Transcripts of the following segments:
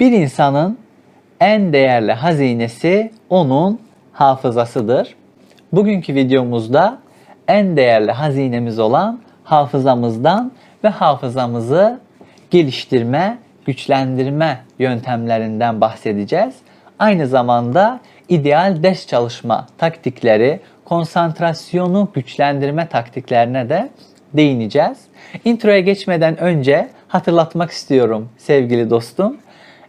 Bir insanın en değerli hazinesi onun hafızasıdır. Bugünkü videomuzda en değerli hazinemiz olan hafızamızdan ve hafızamızı geliştirme, güçlendirme yöntemlerinden bahsedeceğiz. Aynı zamanda ideal ders çalışma taktikleri, konsantrasyonu güçlendirme taktiklerine de değineceğiz. Introya geçmeden önce hatırlatmak istiyorum sevgili dostum.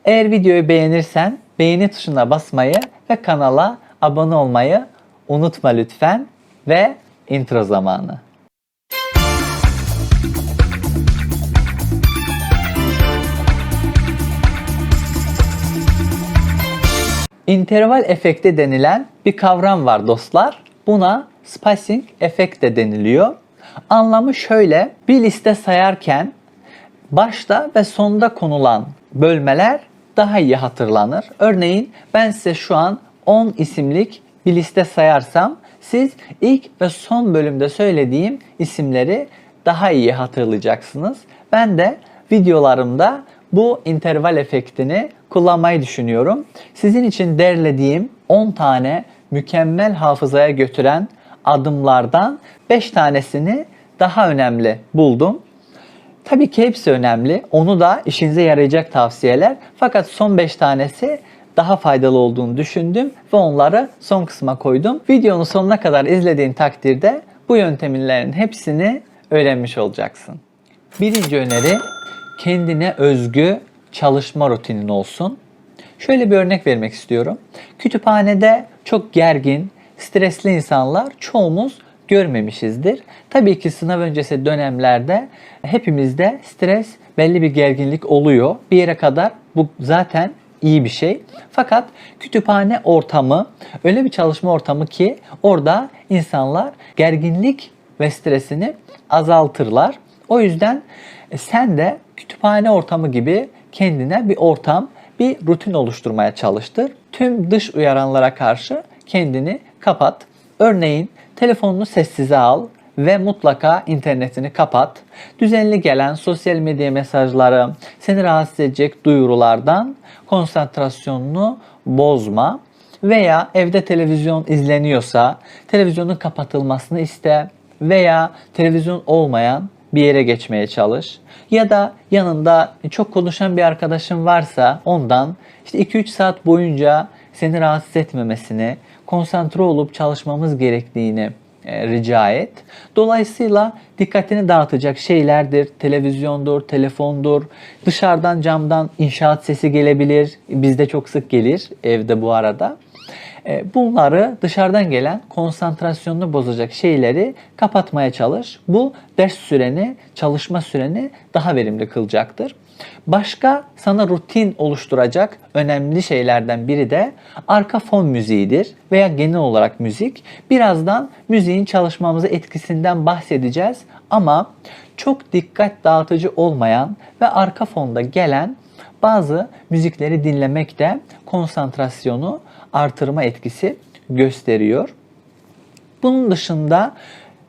Eğer videoyu beğenirsen beğeni tuşuna basmayı ve kanala abone olmayı unutma lütfen ve intro zamanı. İnterval efekti denilen bir kavram var dostlar. Buna spacing efekt de deniliyor. Anlamı şöyle. Bir liste sayarken başta ve sonda konulan bölmeler daha iyi hatırlanır. Örneğin ben size şu an 10 isimlik bir liste sayarsam siz ilk ve son bölümde söylediğim isimleri daha iyi hatırlayacaksınız. Ben de videolarımda bu interval efektini kullanmayı düşünüyorum. Sizin için derlediğim 10 tane mükemmel hafızaya götüren adımlardan 5 tanesini daha önemli buldum. Tabii ki hepsi önemli. Onu da işinize yarayacak tavsiyeler. Fakat son 5 tanesi daha faydalı olduğunu düşündüm ve onları son kısma koydum. Videonun sonuna kadar izlediğin takdirde bu yöntemlerin hepsini öğrenmiş olacaksın. Birinci öneri kendine özgü çalışma rutinin olsun. Şöyle bir örnek vermek istiyorum. Kütüphanede çok gergin, stresli insanlar çoğumuz görmemişizdir. Tabii ki sınav öncesi dönemlerde hepimizde stres, belli bir gerginlik oluyor. Bir yere kadar bu zaten iyi bir şey. Fakat kütüphane ortamı öyle bir çalışma ortamı ki orada insanlar gerginlik ve stresini azaltırlar. O yüzden sen de kütüphane ortamı gibi kendine bir ortam, bir rutin oluşturmaya çalıştır. Tüm dış uyaranlara karşı kendini kapat. Örneğin telefonunu sessize al ve mutlaka internetini kapat. Düzenli gelen sosyal medya mesajları, seni rahatsız edecek duyurulardan konsantrasyonunu bozma veya evde televizyon izleniyorsa televizyonun kapatılmasını iste veya televizyon olmayan bir yere geçmeye çalış. Ya da yanında çok konuşan bir arkadaşın varsa ondan işte 2-3 saat boyunca seni rahatsız etmemesini, konsantre olup çalışmamız gerektiğini e, rica et. Dolayısıyla dikkatini dağıtacak şeylerdir. Televizyondur, telefondur. Dışarıdan camdan inşaat sesi gelebilir. Bizde çok sık gelir evde bu arada. E, Bunları dışarıdan gelen konsantrasyonunu bozacak şeyleri kapatmaya çalış. Bu ders süreni, çalışma süreni daha verimli kılacaktır. Başka sana rutin oluşturacak önemli şeylerden biri de arka fon müziğidir veya genel olarak müzik. Birazdan müziğin çalışmamıza etkisinden bahsedeceğiz ama çok dikkat dağıtıcı olmayan ve arka fonda gelen bazı müzikleri dinlemek de konsantrasyonu artırma etkisi gösteriyor. Bunun dışında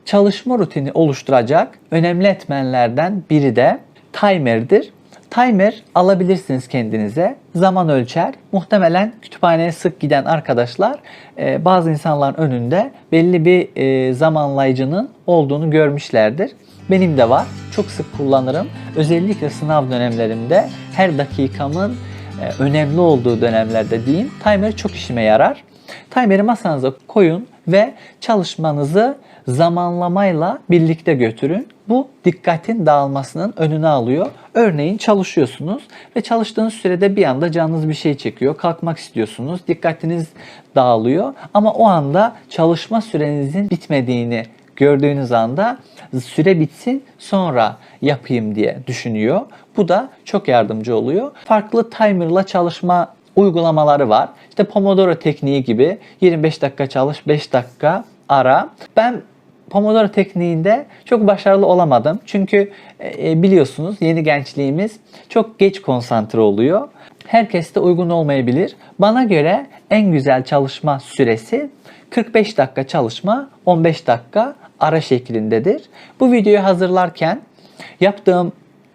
çalışma rutini oluşturacak önemli etmenlerden biri de timer'dir. Timer alabilirsiniz kendinize. Zaman ölçer. Muhtemelen kütüphaneye sık giden arkadaşlar e, bazı insanların önünde belli bir e, zamanlayıcının olduğunu görmüşlerdir. Benim de var. Çok sık kullanırım. Özellikle sınav dönemlerimde her dakikamın e, önemli olduğu dönemlerde diyeyim. Timer çok işime yarar. Timer'i masanıza koyun ve çalışmanızı zamanlamayla birlikte götürün. Bu dikkatin dağılmasının önünü alıyor. Örneğin çalışıyorsunuz ve çalıştığınız sürede bir anda canınız bir şey çekiyor. Kalkmak istiyorsunuz. Dikkatiniz dağılıyor. Ama o anda çalışma sürenizin bitmediğini gördüğünüz anda süre bitsin sonra yapayım diye düşünüyor. Bu da çok yardımcı oluyor. Farklı timerla çalışma uygulamaları var. İşte Pomodoro tekniği gibi 25 dakika çalış, 5 dakika ara. Ben Pomodoro tekniğinde çok başarılı olamadım. Çünkü e, biliyorsunuz yeni gençliğimiz çok geç konsantre oluyor. Herkeste uygun olmayabilir. Bana göre en güzel çalışma süresi 45 dakika çalışma, 15 dakika ara şeklindedir. Bu videoyu hazırlarken yaptığım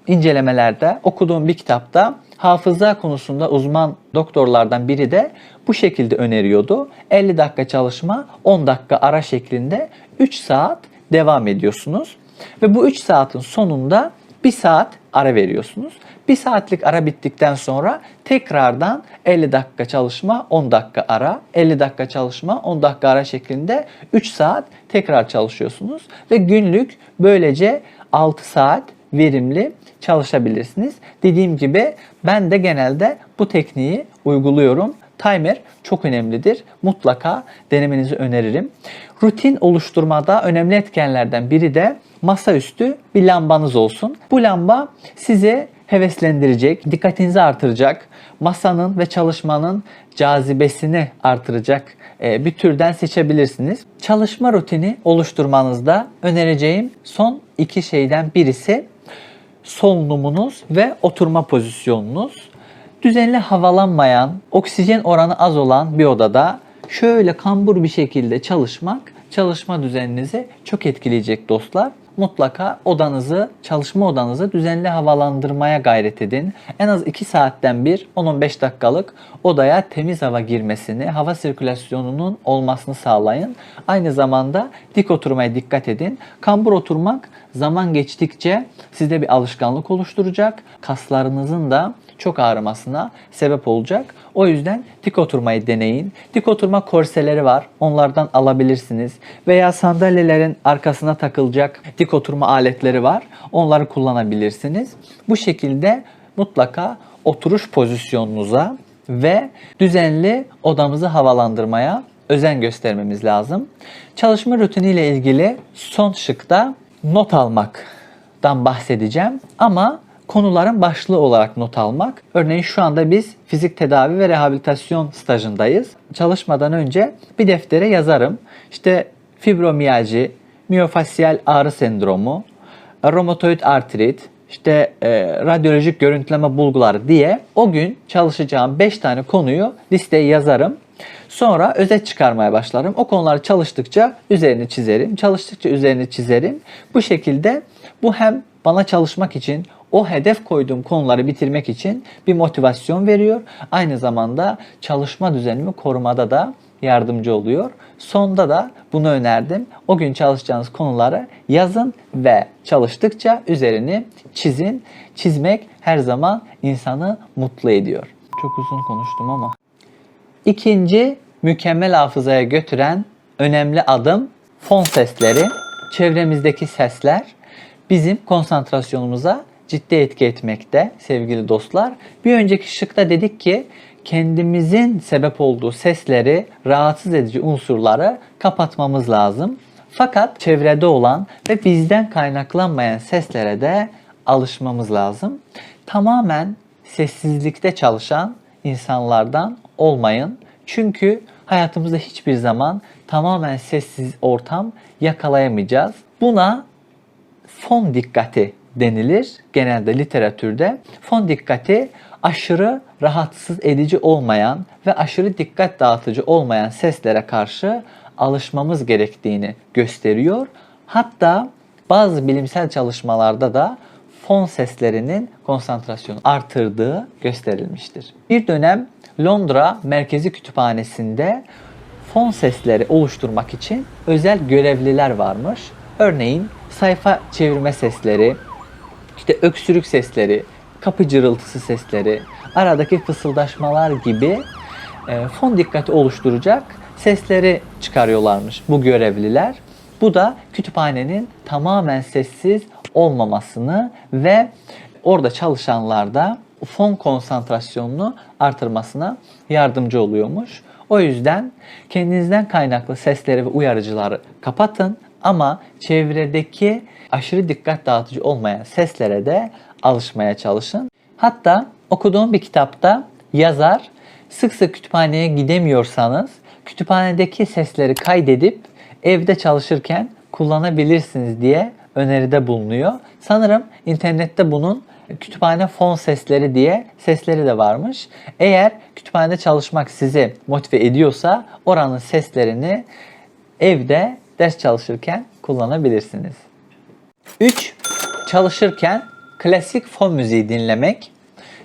incelemelerde okuduğum bir kitapta hafıza konusunda uzman doktorlardan biri de bu şekilde öneriyordu. 50 dakika çalışma, 10 dakika ara şeklinde 3 saat devam ediyorsunuz. Ve bu 3 saatin sonunda 1 saat ara veriyorsunuz. 1 saatlik ara bittikten sonra tekrardan 50 dakika çalışma, 10 dakika ara, 50 dakika çalışma, 10 dakika ara şeklinde 3 saat tekrar çalışıyorsunuz ve günlük böylece 6 saat verimli çalışabilirsiniz. Dediğim gibi ben de genelde bu tekniği uyguluyorum. Timer çok önemlidir. Mutlaka denemenizi öneririm. Rutin oluşturmada önemli etkenlerden biri de masaüstü bir lambanız olsun. Bu lamba sizi heveslendirecek, dikkatinizi artıracak, masanın ve çalışmanın cazibesini artıracak e, bir türden seçebilirsiniz. Çalışma rutini oluşturmanızda önereceğim son iki şeyden birisi solunumunuz ve oturma pozisyonunuz. Düzenli havalanmayan, oksijen oranı az olan bir odada şöyle kambur bir şekilde çalışmak çalışma düzeninizi çok etkileyecek dostlar. Mutlaka odanızı, çalışma odanızı düzenli havalandırmaya gayret edin. En az 2 saatten bir 10-15 dakikalık odaya temiz hava girmesini, hava sirkülasyonunun olmasını sağlayın. Aynı zamanda dik oturmaya dikkat edin. Kambur oturmak zaman geçtikçe sizde bir alışkanlık oluşturacak. Kaslarınızın da çok ağrımasına sebep olacak. O yüzden dik oturmayı deneyin. Dik oturma korseleri var. Onlardan alabilirsiniz. Veya sandalyelerin arkasına takılacak dik oturma aletleri var. Onları kullanabilirsiniz. Bu şekilde mutlaka oturuş pozisyonunuza ve düzenli odamızı havalandırmaya özen göstermemiz lazım. Çalışma rutiniyle ilgili son şıkta not almaktan bahsedeceğim ama konuların başlığı olarak not almak. Örneğin şu anda biz fizik tedavi ve rehabilitasyon stajındayız. Çalışmadan önce bir deftere yazarım. İşte fibromiyalji, miyofasyal ağrı sendromu, romatoid artrit, işte e, radyolojik görüntüleme bulguları diye o gün çalışacağım 5 tane konuyu listeye yazarım. Sonra özet çıkarmaya başlarım. O konuları çalıştıkça üzerini çizerim. Çalıştıkça üzerini çizerim. Bu şekilde bu hem bana çalışmak için o hedef koyduğum konuları bitirmek için bir motivasyon veriyor. Aynı zamanda çalışma düzenimi korumada da yardımcı oluyor. Sonda da bunu önerdim. O gün çalışacağınız konuları yazın ve çalıştıkça üzerini çizin. Çizmek her zaman insanı mutlu ediyor. Çok uzun konuştum ama. İkinci mükemmel hafızaya götüren önemli adım fon sesleri. Çevremizdeki sesler bizim konsantrasyonumuza ciddi etki etmekte sevgili dostlar. Bir önceki şıkta dedik ki kendimizin sebep olduğu sesleri, rahatsız edici unsurları kapatmamız lazım. Fakat çevrede olan ve bizden kaynaklanmayan seslere de alışmamız lazım. Tamamen sessizlikte çalışan insanlardan olmayın. Çünkü hayatımızda hiçbir zaman tamamen sessiz ortam yakalayamayacağız. Buna fon dikkati denilir genelde literatürde. Fon dikkati aşırı rahatsız edici olmayan ve aşırı dikkat dağıtıcı olmayan seslere karşı alışmamız gerektiğini gösteriyor. Hatta bazı bilimsel çalışmalarda da fon seslerinin konsantrasyonu artırdığı gösterilmiştir. Bir dönem Londra Merkezi Kütüphanesi'nde fon sesleri oluşturmak için özel görevliler varmış. Örneğin sayfa çevirme sesleri, işte öksürük sesleri, kapı cırıltısı sesleri, aradaki fısıldaşmalar gibi e, fon dikkati oluşturacak sesleri çıkarıyorlarmış bu görevliler. Bu da kütüphanenin tamamen sessiz olmamasını ve orada çalışanlarda fon konsantrasyonunu artırmasına yardımcı oluyormuş. O yüzden kendinizden kaynaklı sesleri ve uyarıcıları kapatın ama çevredeki aşırı dikkat dağıtıcı olmayan seslere de alışmaya çalışın. Hatta okuduğum bir kitapta yazar sık sık kütüphaneye gidemiyorsanız kütüphanedeki sesleri kaydedip evde çalışırken kullanabilirsiniz diye öneride bulunuyor. Sanırım internette bunun kütüphane fon sesleri diye sesleri de varmış. Eğer kütüphanede çalışmak sizi motive ediyorsa oranın seslerini evde ders çalışırken kullanabilirsiniz. 3. Çalışırken klasik fon müziği dinlemek.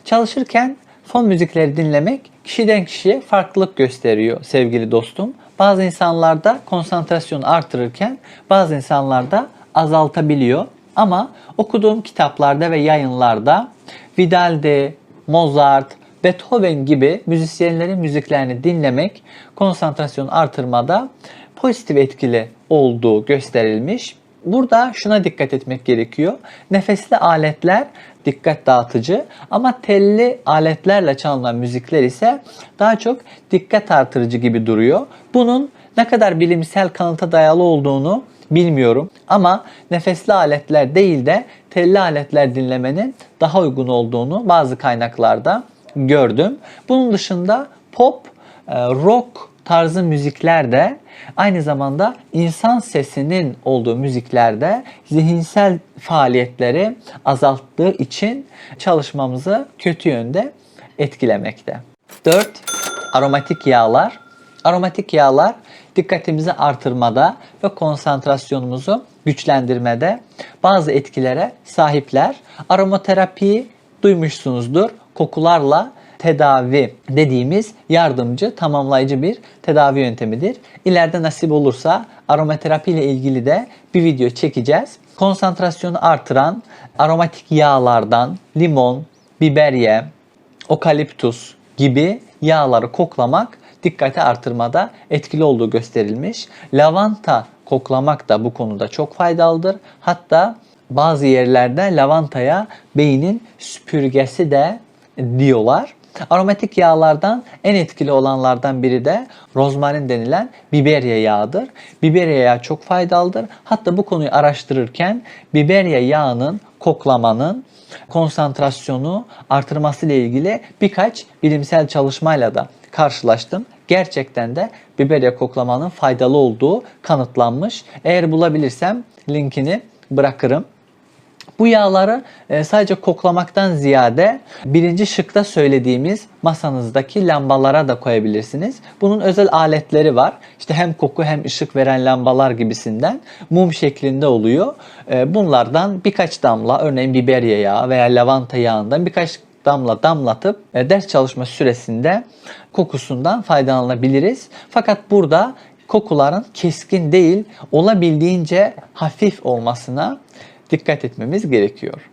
Çalışırken fon müzikleri dinlemek kişiden kişiye farklılık gösteriyor sevgili dostum. Bazı insanlarda konsantrasyonu artırırken bazı insanlarda azaltabiliyor. Ama okuduğum kitaplarda ve yayınlarda Vivaldi, Mozart, Beethoven gibi müzisyenlerin müziklerini dinlemek konsantrasyonu artırmada pozitif etkili olduğu gösterilmiş. Burada şuna dikkat etmek gerekiyor. Nefesli aletler dikkat dağıtıcı ama telli aletlerle çalınan müzikler ise daha çok dikkat artırıcı gibi duruyor. Bunun ne kadar bilimsel kanıta dayalı olduğunu bilmiyorum ama nefesli aletler değil de telli aletler dinlemenin daha uygun olduğunu bazı kaynaklarda gördüm. Bunun dışında pop, e, rock tarzı müziklerde aynı zamanda insan sesinin olduğu müziklerde zihinsel faaliyetleri azalttığı için çalışmamızı kötü yönde etkilemekte. 4. Aromatik yağlar. Aromatik yağlar dikkatimizi artırmada ve konsantrasyonumuzu güçlendirmede bazı etkilere sahipler. Aromaterapiyi duymuşsunuzdur. Kokularla tedavi dediğimiz yardımcı, tamamlayıcı bir tedavi yöntemidir. İleride nasip olursa aromaterapi ile ilgili de bir video çekeceğiz. Konsantrasyonu artıran aromatik yağlardan limon, biberiye, okaliptus gibi yağları koklamak dikkati artırmada etkili olduğu gösterilmiş. Lavanta koklamak da bu konuda çok faydalıdır. Hatta bazı yerlerde lavantaya beynin süpürgesi de diyorlar. Aromatik yağlardan en etkili olanlardan biri de rozmarin denilen biberiye yağıdır. Biberiye yağı çok faydalıdır. Hatta bu konuyu araştırırken biberiye yağının koklamanın konsantrasyonu artırması ile ilgili birkaç bilimsel çalışmayla da karşılaştım. Gerçekten de biberiye koklamanın faydalı olduğu kanıtlanmış. Eğer bulabilirsem linkini bırakırım. Bu yağları e, sadece koklamaktan ziyade birinci şıkta söylediğimiz masanızdaki lambalara da koyabilirsiniz. Bunun özel aletleri var. İşte hem koku hem ışık veren lambalar gibisinden mum şeklinde oluyor. E, bunlardan birkaç damla örneğin biberiye yağı veya lavanta yağından birkaç damla damlatıp e, ders çalışma süresinde kokusundan faydalanabiliriz. Fakat burada kokuların keskin değil olabildiğince hafif olmasına dikkat etmemiz gerekiyor.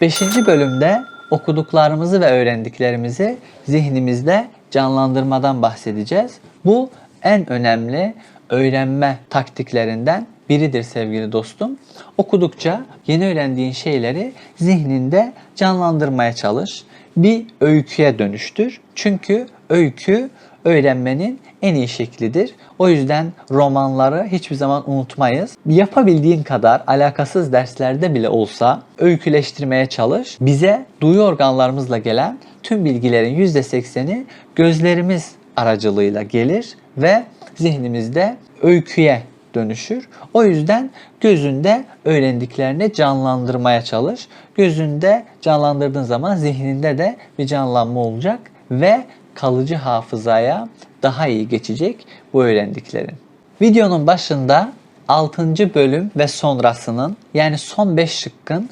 5. bölümde okuduklarımızı ve öğrendiklerimizi zihnimizde canlandırmadan bahsedeceğiz. Bu en önemli öğrenme taktiklerinden biridir sevgili dostum. Okudukça yeni öğrendiğin şeyleri zihninde canlandırmaya çalış. Bir öyküye dönüştür. Çünkü öykü öğrenmenin en iyi şeklidir. O yüzden romanları hiçbir zaman unutmayız. Yapabildiğin kadar alakasız derslerde bile olsa öyküleştirmeye çalış. Bize duyu organlarımızla gelen tüm bilgilerin %80'i gözlerimiz aracılığıyla gelir ve zihnimizde öyküye dönüşür. O yüzden gözünde öğrendiklerini canlandırmaya çalış. Gözünde canlandırdığın zaman zihninde de bir canlanma olacak ve kalıcı hafızaya daha iyi geçecek bu öğrendiklerin. Videonun başında 6. bölüm ve sonrasının yani son 5 şıkkın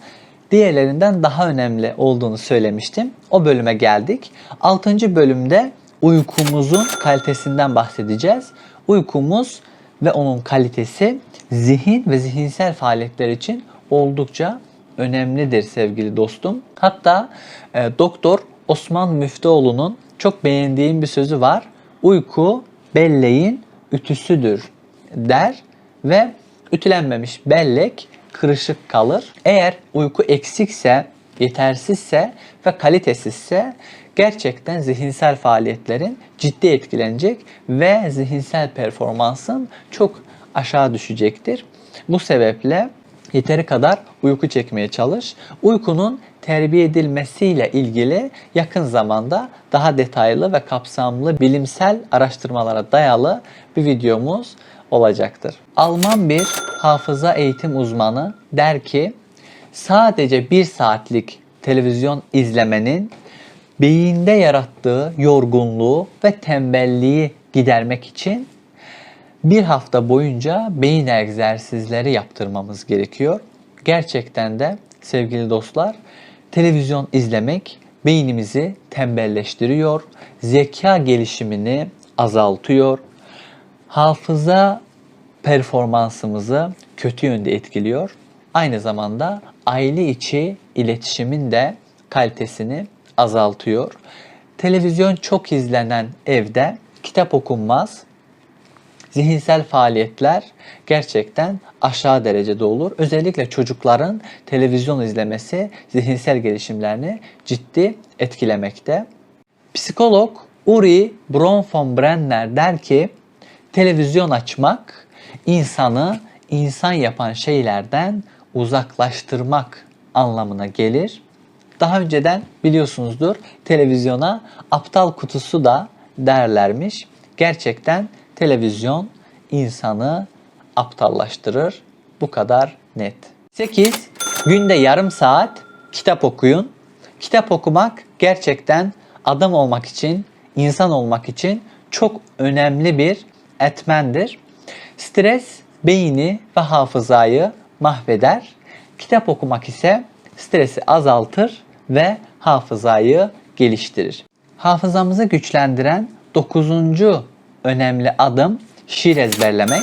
diğerlerinden daha önemli olduğunu söylemiştim. O bölüme geldik. 6. bölümde uykumuzun kalitesinden bahsedeceğiz. Uykumuz ve onun kalitesi zihin ve zihinsel faaliyetler için oldukça önemlidir sevgili dostum. Hatta e, Doktor Osman Müftüoğlu'nun çok beğendiğim bir sözü var. Uyku belleğin ütüsüdür der ve ütülenmemiş bellek kırışık kalır. Eğer uyku eksikse, yetersizse ve kalitesizse gerçekten zihinsel faaliyetlerin ciddi etkilenecek ve zihinsel performansın çok aşağı düşecektir. Bu sebeple yeteri kadar uyku çekmeye çalış. Uykunun terbiye edilmesiyle ilgili yakın zamanda daha detaylı ve kapsamlı bilimsel araştırmalara dayalı bir videomuz olacaktır. Alman bir hafıza eğitim uzmanı der ki sadece bir saatlik televizyon izlemenin beyinde yarattığı yorgunluğu ve tembelliği gidermek için bir hafta boyunca beyin egzersizleri yaptırmamız gerekiyor. Gerçekten de sevgili dostlar televizyon izlemek beynimizi tembelleştiriyor, zeka gelişimini azaltıyor, hafıza performansımızı kötü yönde etkiliyor. Aynı zamanda aile içi iletişimin de kalitesini azaltıyor. Televizyon çok izlenen evde kitap okunmaz. Zihinsel faaliyetler gerçekten aşağı derecede olur. Özellikle çocukların televizyon izlemesi zihinsel gelişimlerini ciddi etkilemekte. Psikolog Uri Bron von Brenner der ki televizyon açmak insanı insan yapan şeylerden uzaklaştırmak anlamına gelir. Daha önceden biliyorsunuzdur televizyona aptal kutusu da derlermiş. Gerçekten televizyon insanı aptallaştırır. Bu kadar net. 8. Günde yarım saat kitap okuyun. Kitap okumak gerçekten adam olmak için, insan olmak için çok önemli bir etmendir. Stres beyni ve hafızayı mahveder. Kitap okumak ise stresi azaltır ve hafızayı geliştirir. Hafızamızı güçlendiren 9. önemli adım şiir ezberlemek.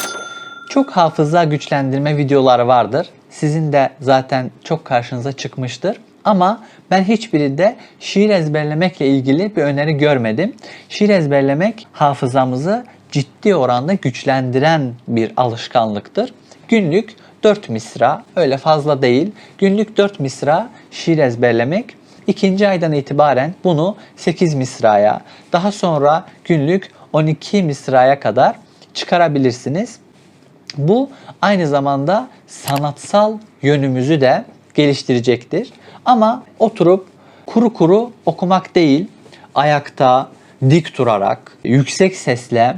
Çok hafıza güçlendirme videoları vardır. Sizin de zaten çok karşınıza çıkmıştır. Ama ben hiçbirinde şiir ezberlemekle ilgili bir öneri görmedim. Şiir ezberlemek hafızamızı ciddi oranda güçlendiren bir alışkanlıktır. Günlük 4 misra, öyle fazla değil. Günlük 4 misra şiir ezberlemek ikinci aydan itibaren bunu 8 misraya, daha sonra günlük 12 misraya kadar çıkarabilirsiniz. Bu aynı zamanda sanatsal yönümüzü de geliştirecektir. Ama oturup kuru kuru okumak değil, ayakta, dik durarak, yüksek sesle,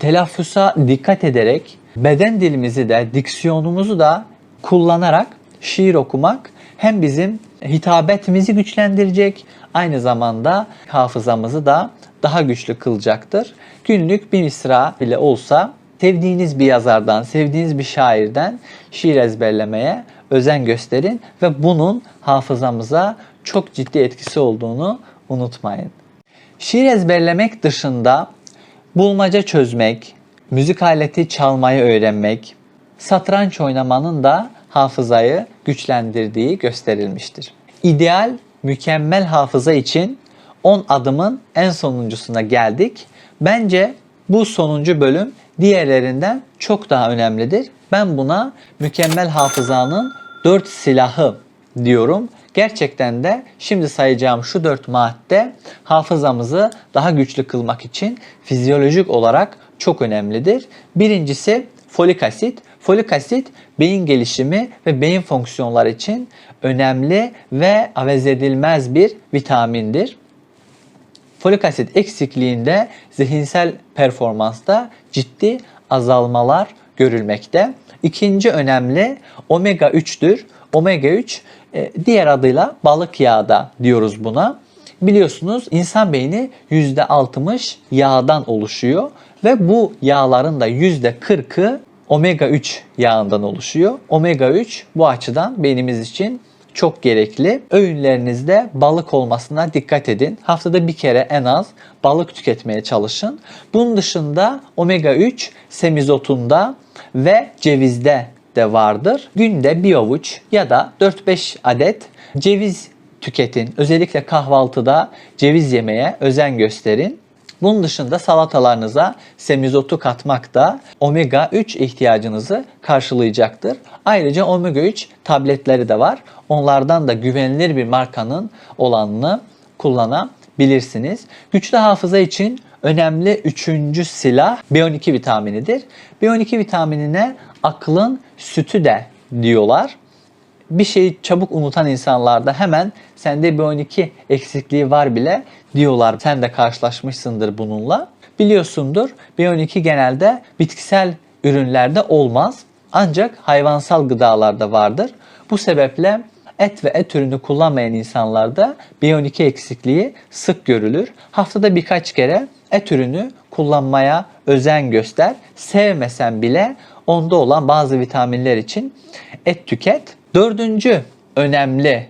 telaffuza dikkat ederek, beden dilimizi de, diksiyonumuzu da kullanarak şiir okumak hem bizim hitabetimizi güçlendirecek, aynı zamanda hafızamızı da daha güçlü kılacaktır. Günlük bir misra bile olsa sevdiğiniz bir yazardan, sevdiğiniz bir şairden şiir ezberlemeye özen gösterin ve bunun hafızamıza çok ciddi etkisi olduğunu unutmayın. Şiir ezberlemek dışında bulmaca çözmek, müzik aleti çalmayı öğrenmek, satranç oynamanın da hafızayı güçlendirdiği gösterilmiştir. İdeal, mükemmel hafıza için 10 adımın en sonuncusuna geldik. Bence bu sonuncu bölüm diğerlerinden çok daha önemlidir. Ben buna mükemmel hafızanın 4 silahı diyorum. Gerçekten de şimdi sayacağım şu 4 madde hafızamızı daha güçlü kılmak için fizyolojik olarak çok önemlidir. Birincisi folik asit. Folik asit beyin gelişimi ve beyin fonksiyonları için önemli ve avez edilmez bir vitamindir. Folik asit eksikliğinde zihinsel performansta ciddi azalmalar görülmekte. İkinci önemli omega 3'tür. Omega 3 e, diğer adıyla balık yağı da diyoruz buna. Biliyorsunuz insan beyni %60 yağdan oluşuyor ve bu yağların da %40'ı omega 3 yağından oluşuyor. Omega 3 bu açıdan beynimiz için çok gerekli. Öğünlerinizde balık olmasına dikkat edin. Haftada bir kere en az balık tüketmeye çalışın. Bunun dışında omega 3 semizotunda ve cevizde de vardır. Günde bir avuç ya da 4-5 adet ceviz tüketin. Özellikle kahvaltıda ceviz yemeye özen gösterin. Bunun dışında salatalarınıza semizotu katmak da omega 3 ihtiyacınızı karşılayacaktır. Ayrıca omega 3 tabletleri de var. Onlardan da güvenilir bir markanın olanını kullanabilirsiniz. Güçlü hafıza için önemli üçüncü silah B12 vitaminidir. B12 vitaminine aklın sütü de diyorlar. Bir şeyi çabuk unutan insanlarda hemen sende B12 eksikliği var bile diyorlar. Sen de karşılaşmışsındır bununla. Biliyorsundur B12 genelde bitkisel ürünlerde olmaz. Ancak hayvansal gıdalarda vardır. Bu sebeple et ve et ürünü kullanmayan insanlarda B12 eksikliği sık görülür. Haftada birkaç kere et ürünü kullanmaya özen göster. Sevmesen bile onda olan bazı vitaminler için et tüket. Dördüncü önemli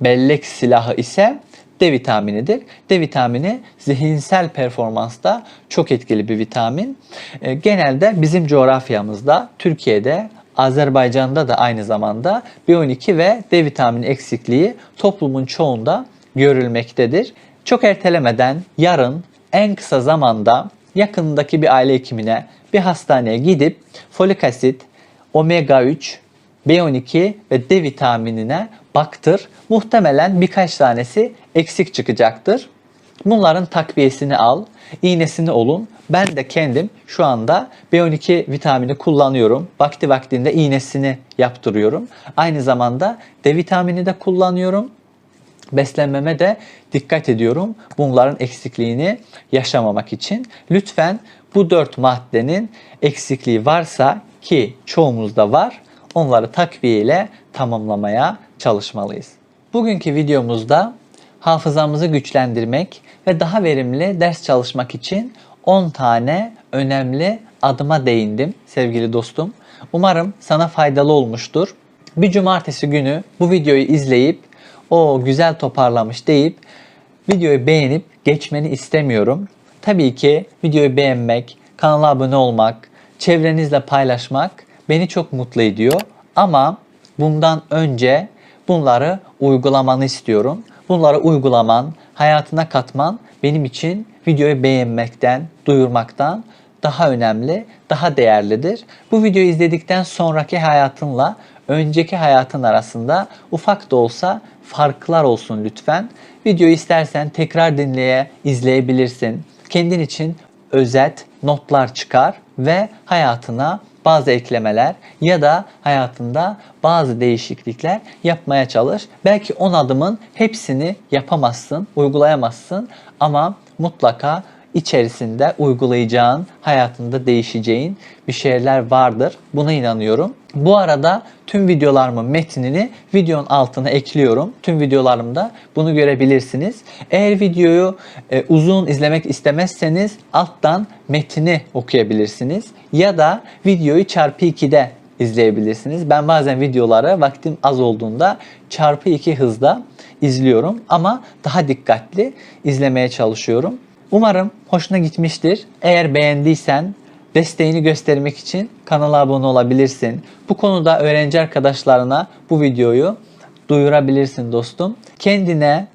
bellek silahı ise D vitaminidir. D vitamini zihinsel performansta çok etkili bir vitamin. E, genelde bizim coğrafyamızda, Türkiye'de, Azerbaycan'da da aynı zamanda B12 ve D vitamini eksikliği toplumun çoğunda görülmektedir. Çok ertelemeden yarın en kısa zamanda yakındaki bir aile hekimine, bir hastaneye gidip folik asit, omega 3, B12 ve D vitaminine baktır. Muhtemelen birkaç tanesi eksik çıkacaktır. Bunların takviyesini al, iğnesini olun. Ben de kendim şu anda B12 vitamini kullanıyorum. Vakti vaktinde iğnesini yaptırıyorum. Aynı zamanda D vitamini de kullanıyorum. Beslenmeme de dikkat ediyorum. Bunların eksikliğini yaşamamak için. Lütfen bu dört maddenin eksikliği varsa ki çoğumuzda var, onları takviye ile tamamlamaya çalışmalıyız. Bugünkü videomuzda hafızamızı güçlendirmek ve daha verimli ders çalışmak için 10 tane önemli adıma değindim sevgili dostum. Umarım sana faydalı olmuştur. Bir cumartesi günü bu videoyu izleyip o güzel toparlamış deyip videoyu beğenip geçmeni istemiyorum. Tabii ki videoyu beğenmek, kanala abone olmak, çevrenizle paylaşmak beni çok mutlu ediyor. Ama bundan önce bunları uygulamanı istiyorum. Bunları uygulaman, hayatına katman benim için videoyu beğenmekten, duyurmaktan daha önemli, daha değerlidir. Bu videoyu izledikten sonraki hayatınla önceki hayatın arasında ufak da olsa farklar olsun lütfen. Videoyu istersen tekrar dinleye, izleyebilirsin. Kendin için özet, notlar çıkar ve hayatına bazı eklemeler ya da hayatında bazı değişiklikler yapmaya çalış. Belki 10 adımın hepsini yapamazsın, uygulayamazsın ama mutlaka içerisinde uygulayacağın, hayatında değişeceğin bir şeyler vardır. Buna inanıyorum. Bu arada tüm videolarımın metnini videonun altına ekliyorum. Tüm videolarımda bunu görebilirsiniz. Eğer videoyu e, uzun izlemek istemezseniz alttan metni okuyabilirsiniz. Ya da videoyu çarpı 2'de izleyebilirsiniz. Ben bazen videoları vaktim az olduğunda çarpı 2 hızda izliyorum ama daha dikkatli izlemeye çalışıyorum. Umarım hoşuna gitmiştir. Eğer beğendiysen desteğini göstermek için kanala abone olabilirsin. Bu konuda öğrenci arkadaşlarına bu videoyu duyurabilirsin dostum. Kendine,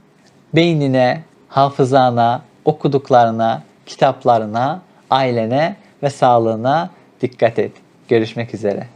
beynine, hafızana, okuduklarına, kitaplarına, ailene ve sağlığına dikkat et. Görüşmek üzere.